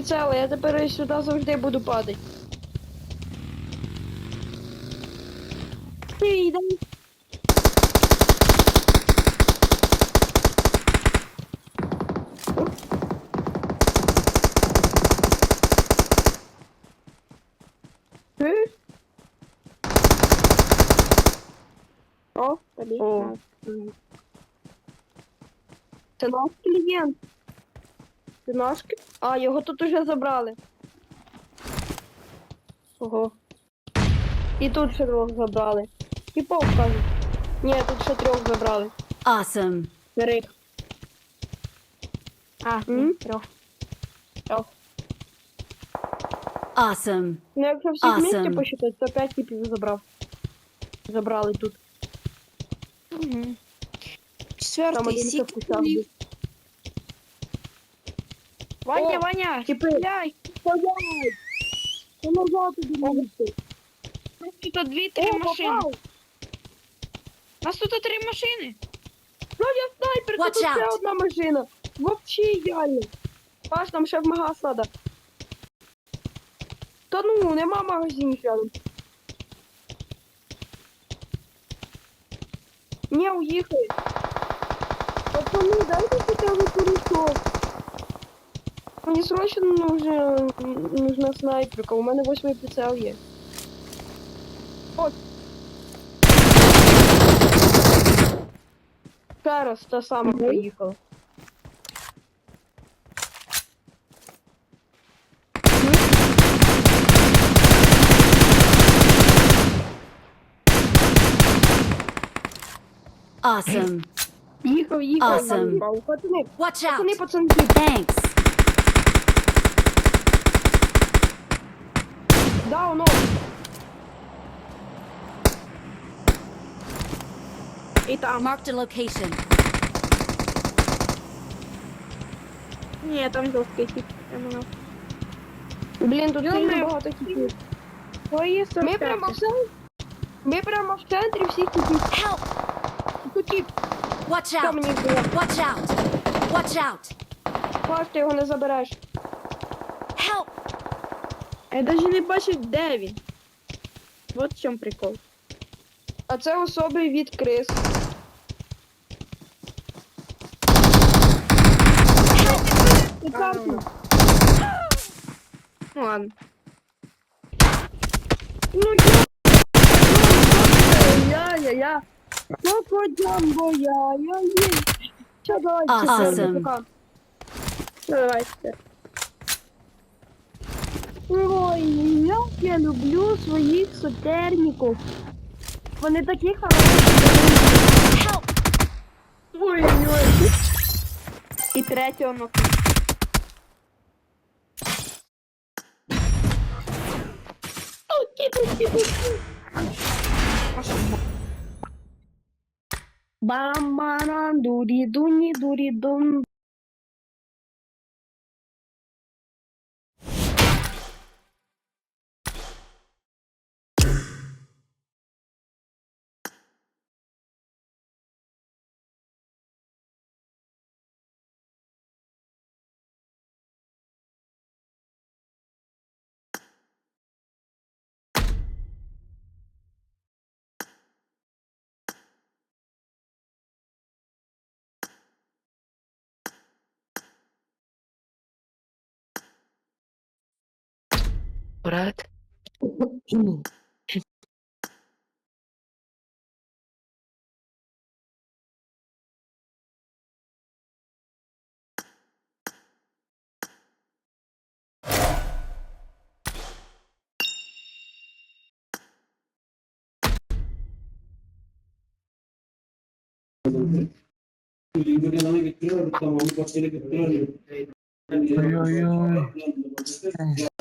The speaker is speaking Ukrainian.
прицела, я тепер сюди завжди буду падати. Ти. Чуєш? О. О. Це наш клієнт. Це наш клі- А, його тут уже забрали. Ого. І тут ще двох забрали. І пов кажуть. Ні, тут ще трьох забрали. Awesome. Рик. А, М? ні, трьох. Трьох. Awesome. Ну, якщо всіх Awesome. вместе посчитати, то 5 типів забрав. Забрали тут. Угу. Там Четвертий один ще сік. вкусав. був. Ваня, О, Ваня, Типи. стріляй. Стоять! Назад тобі. У нас тут дві-три машини. У нас тут три машини. Ну я снайпер, Watch тут ще out. одна машина. Вообще ідеально. Паш, там ще в магаз надо. Та ну, нема магазинів рядом. Не, уїхали. Пацани, дайте хоча б курочок. Мені срочно нужна, нужна снайперка, у мене восьмий прицел є. От. Ще та сама поїхала. Awesome. Їхав, їхав, Awesome. їхав. Пацани, Watch пацани, пацанки. Thanks. Да, воно. І там. Marked a location. Ні, там жорсткий тип. Прямо на. Блін, тут Йо, сильно ми- багато типів. Твої Ми 45. прямо в центрі. Ми прямо в центрі всіх типів. Help. Тут тип, Watch що out. мені було. Watch out. Watch out. Паш, ти його не забереш. Я навіть не бачу, де він. Вот в чому прикол. А це особи від крис. Ну ладно. Ну я. Я, я, я. Ну, подямбо, я, я, є. Що, давайте, Awesome. все, як я люблю своїх сотерників. Вони такі хороші. Ой-ой. І третього на Бам-барам, Murat. Ay ay ay.